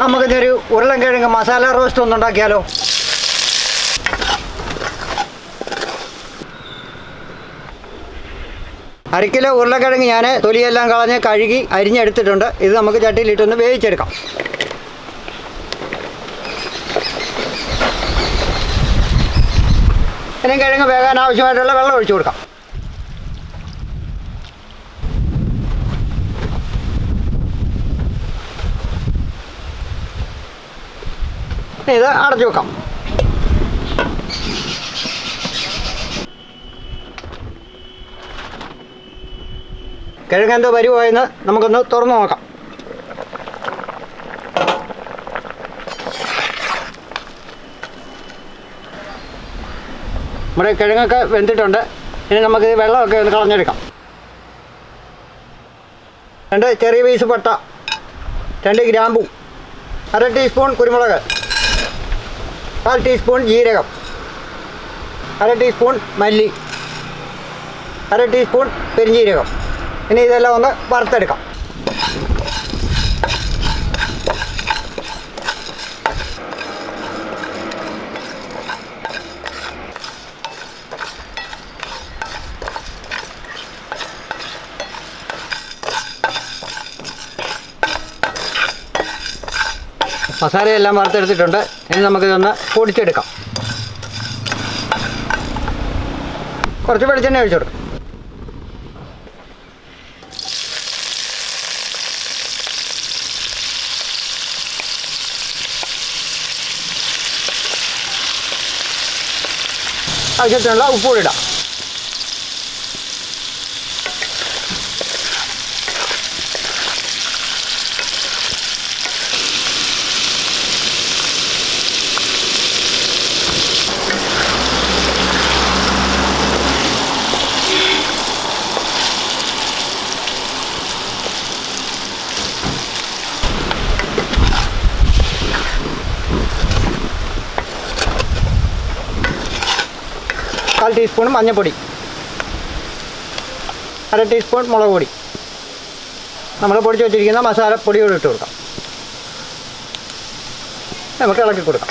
നമുക്കിതൊരു ഉരുളൻകിഴങ്ങ് മസാല റോസ്റ്റ് ഒന്ന് ഉണ്ടാക്കിയാലോ? അര ഉരുളക്കിഴങ്ങ് ഞാൻ തൊലിയെല്ലാം കളഞ്ഞ് കഴുകി അരിഞ്ഞെടുത്തിട്ടുണ്ട്. ഇത് നമുക്ക് ചട്ടിയിലിട്ടൊന്ന് വേവിച്ചെടുക്കാം. ഇനിയും കിഴങ്ങ് വേകാൻ ആവശ്യമായിട്ടുള്ള വെള്ളം ഒഴിച്ചു കൊടുക്കാം. ഇത് അടച്ചു വെക്കാം. കിഴങ്ങ് എന്തോ വരുവായെന്ന് നമുക്കൊന്ന് തുറന്നു നോക്കാം. നമ്മുടെ കിഴങ്ങൊക്കെ വെന്തിട്ടുണ്ട്. ഇനി നമുക്ക് ഈ വെള്ളമൊക്കെ ഒന്ന് കളഞ്ഞെടുക്കാം. രണ്ട് ചെറിയ പീസ് പട്ട രണ്ട് ഗ്രാമ്പു അര ടീസ്പൂൺ കുരുമുളക്. കാൽ ടീസ്പൂൺ ജീരകം. അര ടീസ്പൂൺ മല്ലി. അര ടീസ്പൂൺ പെരിഞ്ജീരകം. ഇനി ഇതെല്ലാം ഒന്ന് വറുത്തെടുക്കാം. മസാലയെല്ലാം വറുത്തെടുത്തിട്ടുണ്ട്. ഇനി നമുക്കിതൊന്ന് പൊടിച്ചെടുക്കാം. കുറച്ച് വെളിച്ചെണ്ണ ഒഴിച്ചു കൊടുക്കും. ആവശ്യത്തിനുള്ള ഉപ്പ് ഇടാം. കാൽ ടീസ്പൂൺ മഞ്ഞൾപ്പൊടി അര ടീസ്പൂൺ മുളക് പൊടി. നമ്മൾ പൊടിച്ച് വെച്ചിരിക്കുന്ന മസാലപ്പൊടി പൊടിയോട് ഇട്ട് കൊടുക്കാം. നമുക്ക് ഇളക്കി കൊടുക്കാം.